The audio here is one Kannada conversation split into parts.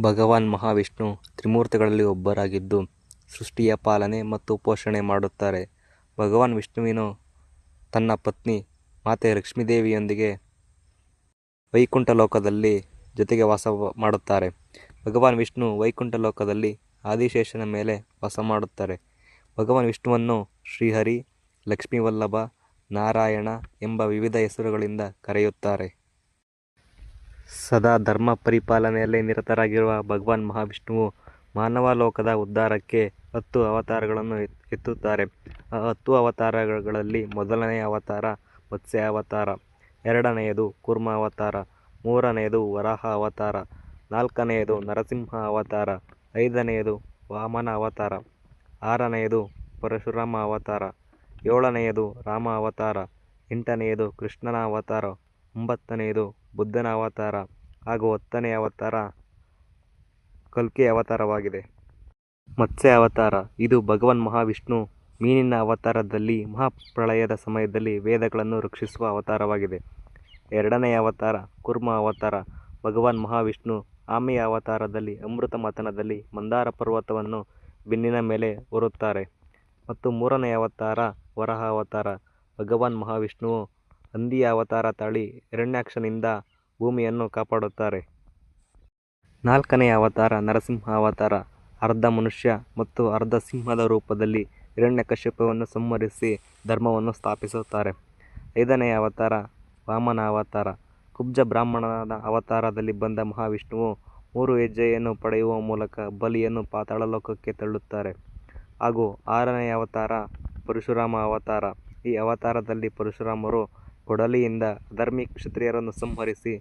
ಭಗವಾನ್ ಮಹಾವಿಷ್ಣು ತ್ರಿಮೂರ್ತಿಗಳಲ್ಲಿ ಒಬ್ಬರಾಗಿದ್ದು ಸೃಷ್ಟಿಯ ಪಾಲನೆ ಮತ್ತು ಪೋಷಣೆ ಮಾಡುತ್ತಾರೆ. ಭಗವಾನ್ ವಿಷ್ಣುವಿನು ತನ್ನ ಪತ್ನಿ ಮಾತೆ ಲಕ್ಷ್ಮೀದೇವಿಯೊಂದಿಗೆ ವೈಕುಂಠ ಲೋಕದಲ್ಲಿ ಜೊತೆಗೆ ವಾಸ ಮಾಡುತ್ತಾರೆ. ಭಗವಾನ್ ವಿಷ್ಣು ವೈಕುಂಠ ಲೋಕದಲ್ಲಿ ಆದಿಶೇಷನ ಮೇಲೆ ವಾಸ ಮಾಡುತ್ತಾರೆ. ಭಗವಾನ್ ವಿಷ್ಣುವನ್ನು ಶ್ರೀಹರಿ, ಲಕ್ಷ್ಮೀವಲ್ಲಭ, ನಾರಾಯಣ ಎಂಬ ವಿವಿಧ ಹೆಸರುಗಳಿಂದ ಕರೆಯುತ್ತಾರೆ. ಸದಾ ಧರ್ಮ ಪರಿಪಾಲನೆಯಲ್ಲಿ ನಿರತರಾಗಿರುವ ಭಗವಾನ್ ಮಹಾವಿಷ್ಣುವು ಮಾನವ ಲೋಕದ ಉದ್ಧಾರಕ್ಕೆ ಹತ್ತು ಅವತಾರಗಳನ್ನು ಎತ್ತುತ್ತಾರೆ. ಆ ಹತ್ತು ಅವತಾರಗಳಲ್ಲಿ ಮೊದಲನೆಯ ಅವತಾರ ಮತ್ಸ್ಯ ಅವತಾರ, ಎರಡನೆಯದು ಕೂರ್ಮ ಅವತಾರ, ಮೂರನೆಯದು ವರಾಹ ಅವತಾರ, ನಾಲ್ಕನೆಯದು ನರಸಿಂಹ ಅವತಾರ, ಐದನೆಯದು ವಾಮನ ಅವತಾರ, ಆರನೆಯದು ಪರಶುರಾಮ ಅವತಾರ, ಏಳನೆಯದು ರಾಮ ಅವತಾರ, ಎಂಟನೆಯದು ಕೃಷ್ಣನ ಅವತಾರ, ಒಂಬತ್ತನೆಯದು ಬುದ್ಧನ ಅವತಾರ ಹಾಗೂ ಹತ್ತನೆಯ ಅವತಾರ, ಕಲ್ಕಿ ಅವತಾರವಾಗಿದೆ. ಮತ್ಸ್ಯ ಅವತಾರ, ಇದು ಭಗವಾನ್ ಮಹಾವಿಷ್ಣು ಮೀನಿನ ಅವತಾರದಲ್ಲಿ, ಮಹಾಪ್ರಳಯದ ಸಮಯದಲ್ಲಿ ವೇದಗಳನ್ನು ರಕ್ಷಿಸುವ ಅವತಾರವಾಗಿದೆ. ಎರಡನೆಯ ಅವತಾರ, ಕುರ್ಮ ಅವತಾರ, ಭಗವಾನ್ ಮಹಾವಿಷ್ಣು ಆಮೆಯ ಅವತಾರದಲ್ಲಿ, ಅಮೃತ ಮತನದಲ್ಲಿ ಮಂದಾರ ಪರ್ವತವನ್ನು ಬೆನ್ನಿನ ಮೇಲೆ ಹೊರುತ್ತಾರೆ. ಮತ್ತು ಮೂರನೇ ಅವತಾರ, ವರಹ ಅವತಾರ, ಭಗವಾನ್ ಮಹಾವಿಷ್ಣುವು ಹಂದಿಯ ಅವತಾರ ತಾಳಿ ಹಿರಣ್ಯಾಕ್ಷನಿಂದ ಭೂಮಿಯನ್ನು ಕಾಪಾಡುತ್ತಾರೆ. ನಾಲ್ಕನೆಯ ಅವತಾರ ನರಸಿಂಹ ಅವತಾರ ಅರ್ಧ ಮನುಷ್ಯ ಮತ್ತು ಅರ್ಧ ಸಿಂಹದ ರೂಪದಲ್ಲಿ ಹಿರಣ್ಯಕಶ್ಯಪವನ್ನು ಸಂಹರಿಸಿ ಧರ್ಮವನ್ನು ಸ್ಥಾಪಿಸುತ್ತಾರೆ. ಐದನೆಯ ಅವತಾರ ವಾಮನ ಅವತಾರ ಕುಬ್ಜ ಬ್ರಾಹ್ಮಣನ ಅವತಾರದಲ್ಲಿ ಬಂದ ಮಹಾವಿಷ್ಣುವು ಮೂರು ಹೆಜ್ಜೆಯನ್ನು ಪಡೆಯುವ ಮೂಲಕ ಬಲಿಯನ್ನು ಪಾತಾಳ ಲೋಕಕ್ಕೆ ತಳ್ಳುತ್ತಾರೆ. ಹಾಗೂ ಆರನೆಯ ಅವತಾರ ಪರಶುರಾಮ ಅವತಾರ ಈ ಅವತಾರದಲ್ಲಿ ಪರಶುರಾಮರು ಕೊಡಲಿಯಿಂದ ಅಧರ್ಮಿ ಕ್ಷತ್ರಿಯರನ್ನು ಸಂಹರಿಸಿ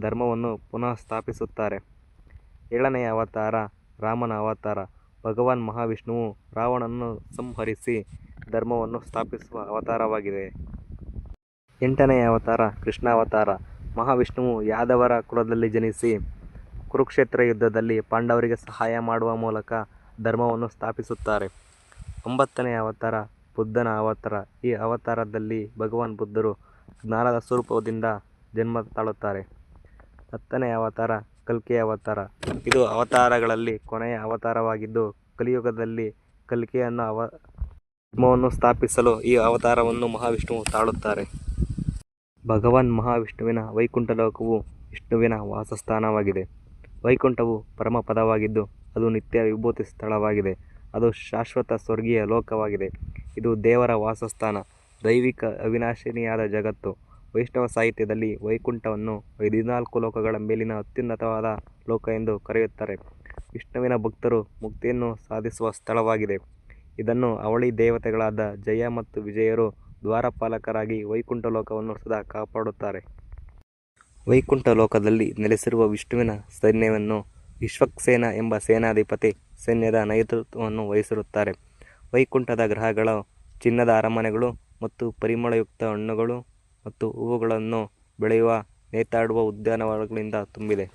ಧರ್ಮವನ್ನು ಪುನಃ ಸ್ಥಾಪಿಸುತ್ತಾರೆ. ಏಳನೆಯ ಅವತಾರ ರಾಮನ ಅವತಾರ ಭಗವಾನ್ ಮಹಾವಿಷ್ಣುವು ರಾವಣನನ್ನು ಸಂಹರಿಸಿ ಧರ್ಮವನ್ನು ಸ್ಥಾಪಿಸುವ ಅವತಾರವಾಗಿದೆ. ಎಂಟನೆಯ ಅವತಾರ ಕೃಷ್ಣ ಅವತಾರ ಮಹಾವಿಷ್ಣುವು ಯಾದವರ ಕುಲದಲ್ಲಿ ಜನಿಸಿ ಕುರುಕ್ಷೇತ್ರ ಯುದ್ಧದಲ್ಲಿ ಪಾಂಡವರಿಗೆ ಸಹಾಯ ಮಾಡುವ ಮೂಲಕ ಧರ್ಮವನ್ನು ಸ್ಥಾಪಿಸುತ್ತಾರೆ. ಒಂಬತ್ತನೆಯ ಅವತಾರ ಬುದ್ಧನ ಅವತಾರ ಈ ಅವತಾರದಲ್ಲಿ ಭಗವಾನ್ ಬುದ್ಧರು ಜ್ಞಾನದ ಸ್ವರೂಪದಿಂದ ಜನ್ಮ ತಾಳುತ್ತಾರೆ. ಹತ್ತನೆಯ ಅವತಾರ ಕಲ್ಕಿ ಅವತಾರ ಇದು ಅವತಾರಗಳಲ್ಲಿ ಕೊನೆಯ ಅವತಾರವಾಗಿದ್ದು, ಕಲಿಯುಗದಲ್ಲಿ ಕಲಿಕೆಯನ್ನು ಅವ ಸ್ಥಾಪಿಸಲು ಈ ಅವತಾರವನ್ನು ಮಹಾವಿಷ್ಣುವು ತಾಳುತ್ತಾರೆ. ಭಗವಾನ್ ಮಹಾವಿಷ್ಣುವಿನ ವೈಕುಂಠ ಲೋಕವು ವಿಷ್ಣುವಿನ ವಾಸಸ್ಥಾನವಾಗಿದೆ. ವೈಕುಂಠವು ಪರಮಪದವಾಗಿದ್ದು, ಅದು ನಿತ್ಯ ವಿಭೂತಿ ಸ್ಥಳವಾಗಿದೆ. ಅದು ಶಾಶ್ವತ ಸ್ವರ್ಗೀಯ ಲೋಕವಾಗಿದೆ. ಇದು ದೇವರ ವಾಸಸ್ಥಾನ. ದೈವಿಕ ಅವಿನಾಶಿನಿಯಾದ ಜಗತ್ತು. ವೈಷ್ಣವ ಸಾಹಿತ್ಯದಲ್ಲಿ ವೈಕುಂಠವನ್ನು ಹದಿನಾಲ್ಕು ಲೋಕಗಳ ಮೇಲಿನ ಅತ್ಯುನ್ನತವಾದ ಲೋಕ ಎಂದು ಕರೆಯುತ್ತಾರೆ. ವಿಷ್ಣುವಿನ ಭಕ್ತರು ಮುಕ್ತಿಯನ್ನು ಸಾಧಿಸುವ ಸ್ಥಳವಾಗಿದೆ. ಇದನ್ನು ಅವಳಿ ದೇವತೆಗಳಾದ ಜಯ ಮತ್ತು ವಿಜಯರು ದ್ವಾರಪಾಲಕರಾಗಿ ವೈಕುಂಠ ಲೋಕವನ್ನು ಸದಾ ಕಾಪಾಡುತ್ತಾರೆ. ವೈಕುಂಠ ಲೋಕದಲ್ಲಿ ನೆಲೆಸಿರುವ ವಿಷ್ಣುವಿನ ಸೈನ್ಯವನ್ನು ವಿಶ್ವಕ್ಸೇನ ಎಂಬ ಸೇನಾಧಿಪತಿ ಸೈನ್ಯದ ನೇತೃತ್ವವನ್ನು ವಹಿಸಿರುತ್ತಾರೆ. ವೈಕುಂಠದ ಗ್ರಹಗಳು ಚಿನ್ನದ ಅರಮನೆಗಳು ಮತ್ತು ಪರಿಮಳಯುಕ್ತ ಹಣ್ಣುಗಳು ಮತ್ತು ಹೂವುಗಳನ್ನು ಬೆಳೆಯುವ ನೇತಾಡುವ ಉದ್ಯಾನವನಗಳಿಂದ ತುಂಬಿದೆ.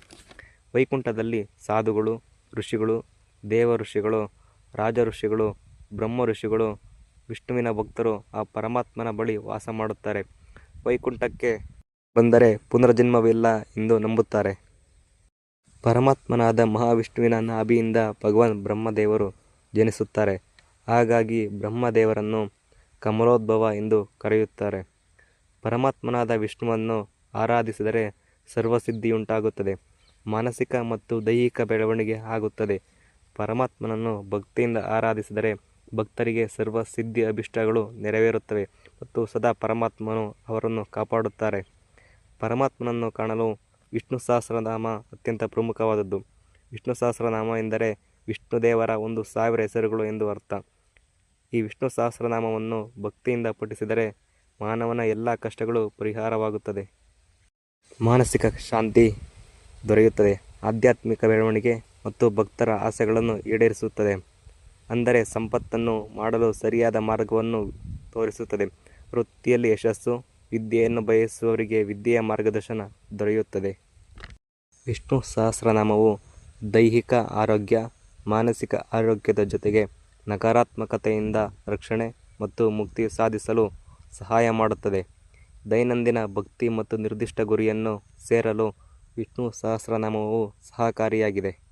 ವೈಕುಂಠದಲ್ಲಿ ಸಾಧುಗಳು, ಋಷಿಗಳು, ದೇವಋಷಿಗಳು, ರಾಜಋಷಿಗಳು, ಬ್ರಹ್ಮಋಷಿಗಳು, ವಿಷ್ಣುವಿನ ಭಕ್ತರು ಆ ಪರಮಾತ್ಮನ ಬಳಿ ವಾಸ ಮಾಡುತ್ತಾರೆ. ವೈಕುಂಠಕ್ಕೆ ಬಂದರೆ ಪುನರ್ಜನ್ಮವಿಲ್ಲ ಎಂದು ನಂಬುತ್ತಾರೆ. ಪರಮಾತ್ಮನಾದ ಮಹಾವಿಷ್ಣುವಿನ ನಾಭಿಯಿಂದ ಭಗವಾನ್ ಬ್ರಹ್ಮದೇವರು ಜನಿಸುತ್ತಾರೆ. ಹಾಗಾಗಿ ಬ್ರಹ್ಮದೇವರನ್ನು ಕಮಲೋದ್ಭವ ಎಂದು ಕರೆಯುತ್ತಾರೆ. ಪರಮಾತ್ಮನಾದ ವಿಷ್ಣುವನ್ನು ಆರಾಧಿಸಿದರೆ ಸರ್ವಸಿದ್ಧಿಯುಂಟಾಗುತ್ತದೆ. ಮಾನಸಿಕ ಮತ್ತು ದೈಹಿಕ ಬೆಳವಣಿಗೆ ಆಗುತ್ತದೆ. ಪರಮಾತ್ಮನನ್ನು ಭಕ್ತಿಯಿಂದ ಆರಾಧಿಸಿದರೆ ಭಕ್ತರಿಗೆ ಸರ್ವ ಸಿದ್ಧಿ ಅಭಿಷ್ಟಗಳು ನೆರವೇರುತ್ತವೆ ಮತ್ತು ಸದಾ ಪರಮಾತ್ಮನು ಅವರನ್ನು ಕಾಪಾಡುತ್ತಾರೆ. ಪರಮಾತ್ಮನನ್ನು ಕಾಣಲು ವಿಷ್ಣು ಸಹಸ್ರನಾಮ ಅತ್ಯಂತ ಪ್ರಮುಖವಾದದ್ದು. ವಿಷ್ಣು ಸಹಸ್ರನಾಮ ಎಂದರೆ ವಿಷ್ಣು ದೇವರ ಒಂದು ಸಾವಿರ ಹೆಸರುಗಳು ಎಂದು ಅರ್ಥ. ಈ ವಿಷ್ಣು ಸಹಸ್ರನಾಮವನ್ನು ಭಕ್ತಿಯಿಂದ ಪಠಿಸಿದರೆ ಮಾನವನ ಎಲ್ಲ ಕಷ್ಟಗಳು ಪರಿಹಾರವಾಗುತ್ತದೆ. ಮಾನಸಿಕ ಶಾಂತಿ ದೊರೆಯುತ್ತದೆ. ಆಧ್ಯಾತ್ಮಿಕ ಬೆಳವಣಿಗೆ ಮತ್ತು ಭಕ್ತರ ಆಸೆಗಳನ್ನು ಈಡೇರಿಸುತ್ತದೆ. ಅಂದರೆ ಸಂಪತ್ತನ್ನು ಮಾಡಲು ಸರಿಯಾದ ಮಾರ್ಗವನ್ನು ತೋರಿಸುತ್ತದೆ. ವೃತ್ತಿಯಲ್ಲಿ ಯಶಸ್ಸು, ವಿದ್ಯೆಯನ್ನು ಬಯಸುವವರಿಗೆ ವಿದ್ಯೆಯ ಮಾರ್ಗದರ್ಶನ ದೊರೆಯುತ್ತದೆ. ವಿಷ್ಣು ಸಹಸ್ರನಾಮವು ದೈಹಿಕ ಆರೋಗ್ಯ, ಮಾನಸಿಕ ಆರೋಗ್ಯದ ಜೊತೆಗೆ ನಕಾರಾತ್ಮಕತೆಯಿಂದ ರಕ್ಷಣೆ ಮತ್ತು ಮುಕ್ತಿ ಸಾಧಿಸಲು ಸಹಾಯ ಮಾಡುತ್ತದೆ. ದೈನಂದಿನ ಭಕ್ತಿ ಮತ್ತು ನಿರ್ದಿಷ್ಟ ಗುರಿಯನ್ನು ಸೇರಲು ವಿಷ್ಣು ಸಹಸ್ರನಾಮವು ಸಹಕಾರಿಯಾಗಿದೆ.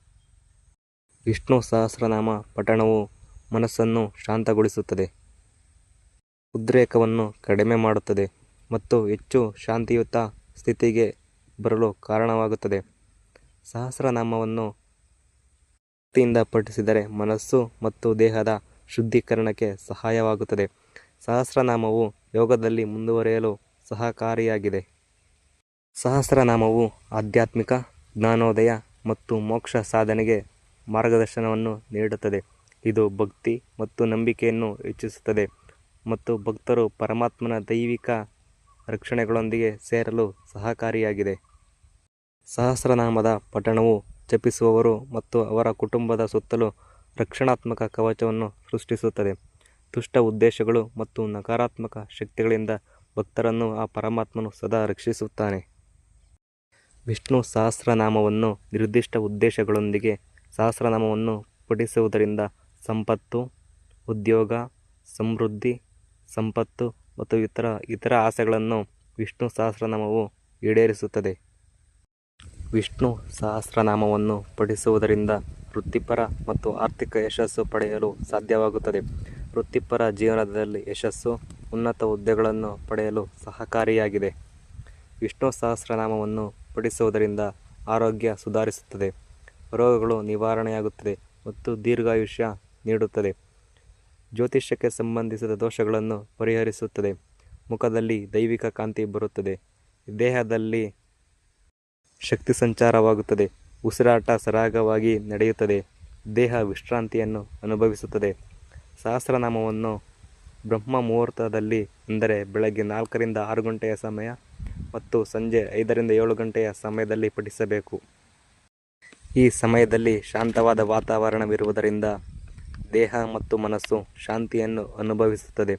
ವಿಷ್ಣು ಸಹಸ್ರನಾಮ ಪಠಣವು ಮನಸ್ಸನ್ನು ಶಾಂತಗೊಳಿಸುತ್ತದೆ ಉದ್ರೇಕವನ್ನು ಕಡಿಮೆ ಮಾಡುತ್ತದೆ ಮತ್ತು ಹೆಚ್ಚು ಶಾಂತಿಯುತ ಸ್ಥಿತಿಗೆ ಬರಲು ಕಾರಣವಾಗುತ್ತದೆ ಸಹಸ್ರನಾಮವನ್ನು ಭಕ್ತಿಯಿಂದ ಪಠಿಸಿದರೆ ಮನಸ್ಸು ಮತ್ತು ದೇಹದ ಶುದ್ಧೀಕರಣಕ್ಕೆ ಸಹಾಯವಾಗುತ್ತದೆ. ಸಹಸ್ರನಾಮವು ಯೋಗದಲ್ಲಿ ಮುಂದುವರಿಯಲು ಸಹಕಾರಿಯಾಗಿದೆ. ಸಹಸ್ರನಾಮವು ಆಧ್ಯಾತ್ಮಿಕ, ಜ್ಞಾನೋದಯ ಮತ್ತು ಮೋಕ್ಷ ಸಾಧನೆಗೆ ಮಾರ್ಗದರ್ಶನವನ್ನು ನೀಡುತ್ತದೆ. ಇದು ಭಕ್ತಿ ಮತ್ತು ನಂಬಿಕೆಯನ್ನು ಹೆಚ್ಚಿಸುತ್ತದೆ ಮತ್ತು ಭಕ್ತರು ಪರಮಾತ್ಮನ ದೈವಿಕ ರಕ್ಷಣೆಗಳೊಂದಿಗೆ ಸೇರಲು ಸಹಕಾರಿಯಾಗಿದೆ. ಸಹಸ್ರನಾಮದ ಪಠಣವು ಜಪಿಸುವವರು ಮತ್ತು ಅವರ ಕುಟುಂಬದ ಸುತ್ತಲೂ ರಕ್ಷಣಾತ್ಮಕ ಕವಚವನ್ನು ಸೃಷ್ಟಿಸುತ್ತದೆ. ದುಷ್ಟ ಉದ್ದೇಶಗಳು ಮತ್ತು ನಕಾರಾತ್ಮಕ ಶಕ್ತಿಗಳಿಂದ ಭಕ್ತರನ್ನು ಆ ಪರಮಾತ್ಮನು ಸದಾ ರಕ್ಷಿಸುತ್ತಾನೆ. ವಿಷ್ಣು ಸಹಸ್ರನಾಮವನ್ನು ನಿರ್ದಿಷ್ಟ ಉದ್ದೇಶಗಳೊಂದಿಗೆ ಸಹಸ್ರನಾಮವನ್ನು ಪಠಿಸುವುದರಿಂದ ಸಂಪತ್ತು, ಉದ್ಯೋಗ, ಸಮೃದ್ಧಿ, ಸಂಪತ್ತು ಮತ್ತು ಇತರ ಇತರ ಆಸೆಗಳನ್ನು ವಿಷ್ಣು ಸಹಸ್ರನಾಮವು ಈಡೇರಿಸುತ್ತದೆ. ವಿಷ್ಣು ಸಹಸ್ರನಾಮವನ್ನು ಪಠಿಸುವುದರಿಂದ ವೃತ್ತಿಪರ ಮತ್ತು ಆರ್ಥಿಕ ಯಶಸ್ಸು ಪಡೆಯಲು ಸಾಧ್ಯವಾಗುತ್ತದೆ. ವೃತ್ತಿಪರ ಜೀವನದಲ್ಲಿ ಯಶಸ್ಸು, ಉನ್ನತ ಹುದ್ದೆಗಳನ್ನು ಪಡೆಯಲು ಸಹಕಾರಿಯಾಗಿದೆ. ವಿಷ್ಣು ಸಹಸ್ರನಾಮವನ್ನು ಪಠಿಸುವುದರಿಂದ ಆರೋಗ್ಯ ಸುಧಾರಿಸುತ್ತದೆ. ರೋಗಗಳು ನಿವಾರಣೆಯಾಗುತ್ತದೆ ಮತ್ತು ದೀರ್ಘಾಯುಷ್ಯ ನೀಡುತ್ತದೆ. ಜ್ಯೋತಿಷ್ಯಕ್ಕೆ ಸಂಬಂಧಿಸಿದ ದೋಷಗಳನ್ನು ಪರಿಹರಿಸುತ್ತದೆ. ಮುಖದಲ್ಲಿ ದೈವಿಕ ಕಾಂತಿ ಬರುತ್ತದೆ. ದೇಹದಲ್ಲಿ ಶಕ್ತಿ ಸಂಚಾರವಾಗುತ್ತದೆ. ಉಸಿರಾಟ ಸರಾಗವಾಗಿ ನಡೆಯುತ್ತದೆ. ದೇಹ ವಿಶ್ರಾಂತಿಯನ್ನು ಅನುಭವಿಸುತ್ತದೆ. ಸಹಸ್ರನಾಮವನ್ನು ಬ್ರಹ್ಮ ಮುಹೂರ್ತದಲ್ಲಿ ಅಂದರೆ ಬೆಳಗ್ಗೆ ನಾಲ್ಕರಿಂದ ಆರು ಗಂಟೆಯ ಸಮಯ ಮತ್ತು ಸಂಜೆ ಐದರಿಂದ ಏಳು ಗಂಟೆಯ ಸಮಯದಲ್ಲಿ ಪಠಿಸಬೇಕು. ಈ ಸಮಯದಲ್ಲಿ ಶಾಂತವಾದ ವಾತಾವರಣವಿರುವುದರಿಂದ ದೇಹ ಮತ್ತು ಮನಸ್ಸು ಶಾಂತಿಯನ್ನು ಅನುಭವಿಸುತ್ತದೆ.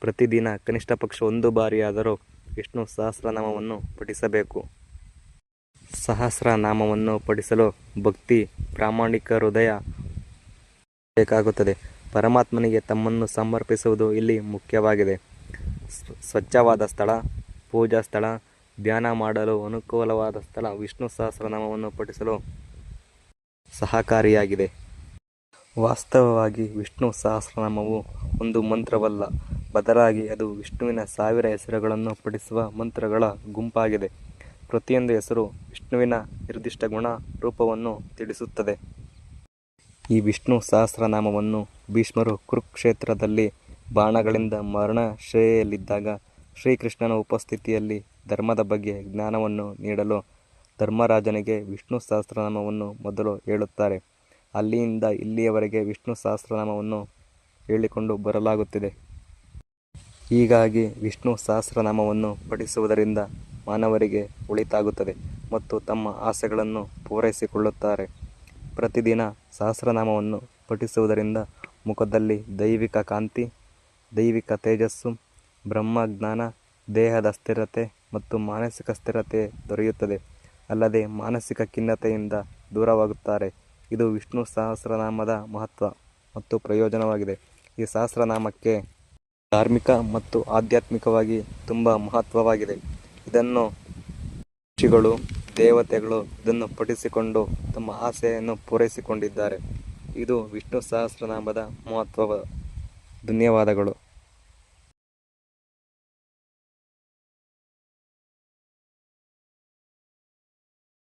ಪ್ರತಿದಿನ ಕನಿಷ್ಠ ಪಕ್ಷ ಒಂದು ಬಾರಿಯಾದರೂ ವಿಷ್ಣು ಸಹಸ್ರನಾಮವನ್ನು ಪಠಿಸಬೇಕು. ಸಹಸ್ರನಾಮವನ್ನು ಪಡಿಸಲು ಭಕ್ತಿ, ಪ್ರಾಮಾಣಿಕ ಹೃದಯ ಬೇಕಾಗುತ್ತದೆ. ಪರಮಾತ್ಮನಿಗೆ ತಮ್ಮನ್ನು ಸಮರ್ಪಿಸುವುದು ಇಲ್ಲಿ ಮುಖ್ಯವಾಗಿದೆ. ಸ್ವ- ಸ್ವಚ್ಛವಾದ ಸ್ಥಳ, ಪೂಜಾ ಸ್ಥಳ, ಧ್ಯಾನ ಮಾಡಲು ಅನುಕೂಲವಾದ ಸ್ಥಳ, ವಿಷ್ಣು ಸಹಸ್ರನಾಮವನ್ನು ಪಠಿಸಲು ಸಹಕಾರಿಯಾಗಿದೆ. ವಾಸ್ತವವಾಗಿ ವಿಷ್ಣು ಸಹಸ್ರನಾಮವು ಒಂದು ಮಂತ್ರವಲ್ಲ. ಬದಲಾಗಿ ಅದು ವಿಷ್ಣುವಿನ ಸಾವಿರ ಹೆಸರುಗಳನ್ನು ಪಠಿಸುವ ಮಂತ್ರಗಳ ಗುಂಪಾಗಿದೆ. ಪ್ರತಿಯೊಂದು ಹೆಸರು ವಿಷ್ಣುವಿನ ನಿರ್ದಿಷ್ಟ ಗುಣ ರೂಪವನ್ನು ತಿಳಿಸುತ್ತದೆ. ಈ ವಿಷ್ಣು ಸಹಸ್ರನಾಮವನ್ನು ಭೀಷ್ಮರು ಕುರುಕ್ಷೇತ್ರದಲ್ಲಿ ಬಾಣಗಳಿಂದ ಮರಣಶ್ರೇಯಲ್ಲಿದ್ದಾಗ ಶ್ರೀಕೃಷ್ಣನ ಉಪಸ್ಥಿತಿಯಲ್ಲಿ ಧರ್ಮದ ಬಗ್ಗೆ ಜ್ಞಾನವನ್ನು ನೀಡಲು ಧರ್ಮರಾಜನಿಗೆ ವಿಷ್ಣು ಸಹಸ್ರನಾಮವನ್ನು ಮೊದಲು ಹೇಳುತ್ತಾರೆ. ಅಲ್ಲಿಯಿಂದ ಇಲ್ಲಿಯವರೆಗೆ ವಿಷ್ಣು ಸಹಸ್ರನಾಮವನ್ನು ಹೇಳಿಕೊಂಡು ಬರಲಾಗುತ್ತಿದೆ. ಹೀಗಾಗಿ ವಿಷ್ಣು ಸಹಸ್ರನಾಮವನ್ನು ಪಠಿಸುವುದರಿಂದ ಮಾನವರಿಗೆ ಒಳಿತಾಗುತ್ತದೆ ಮತ್ತು ತಮ್ಮ ಆಸೆಗಳನ್ನು ಪೂರೈಸಿಕೊಳ್ಳುತ್ತಾರೆ. ಪ್ರತಿದಿನ ಸಹಸ್ರನಾಮವನ್ನು ಪಠಿಸುವುದರಿಂದ ಮುಖದಲ್ಲಿ ದೈವಿಕ ಕಾಂತಿ, ದೈವಿಕ ತೇಜಸ್ಸು ಬ್ರಹ್ಮಜ್ಞಾನ ದೇಹದ ಸ್ಥಿರತೆ ಮತ್ತು ಮಾನಸಿಕ ಸ್ಥಿರತೆ ದೊರೆಯುತ್ತದೆ. ಅಲ್ಲದೆ ಮಾನಸಿಕ ಖಿನ್ನತೆಯಿಂದ ದೂರವಾಗುತ್ತಾರೆ. ಇದು ವಿಷ್ಣು ಸಹಸ್ರನಾಮದ ಮಹತ್ವ ಮತ್ತು ಪ್ರಯೋಜನವಾಗಿದೆ. ಈ ಸಹಸ್ರನಾಮಕ್ಕೆ ಧಾರ್ಮಿಕ ಮತ್ತು ಆಧ್ಯಾತ್ಮಿಕವಾಗಿ ತುಂಬ ಮಹತ್ವವಾಗಿದೆ. ಇದನ್ನು ಋಷಿಗಳು ದೇವತೆಗಳು ಇದನ್ನು ಪಠಿಸಿಕೊಂಡು ತಮ್ಮ ಆಸೆಯನ್ನು ಪೂರೈಸಿಕೊಂಡಿದ್ದಾರೆ. ಇದು ವಿಷ್ಣು ಸಹಸ್ರನಾಮದ ಮಹತ್ವ ಧನ್ಯವಾದಗಳು.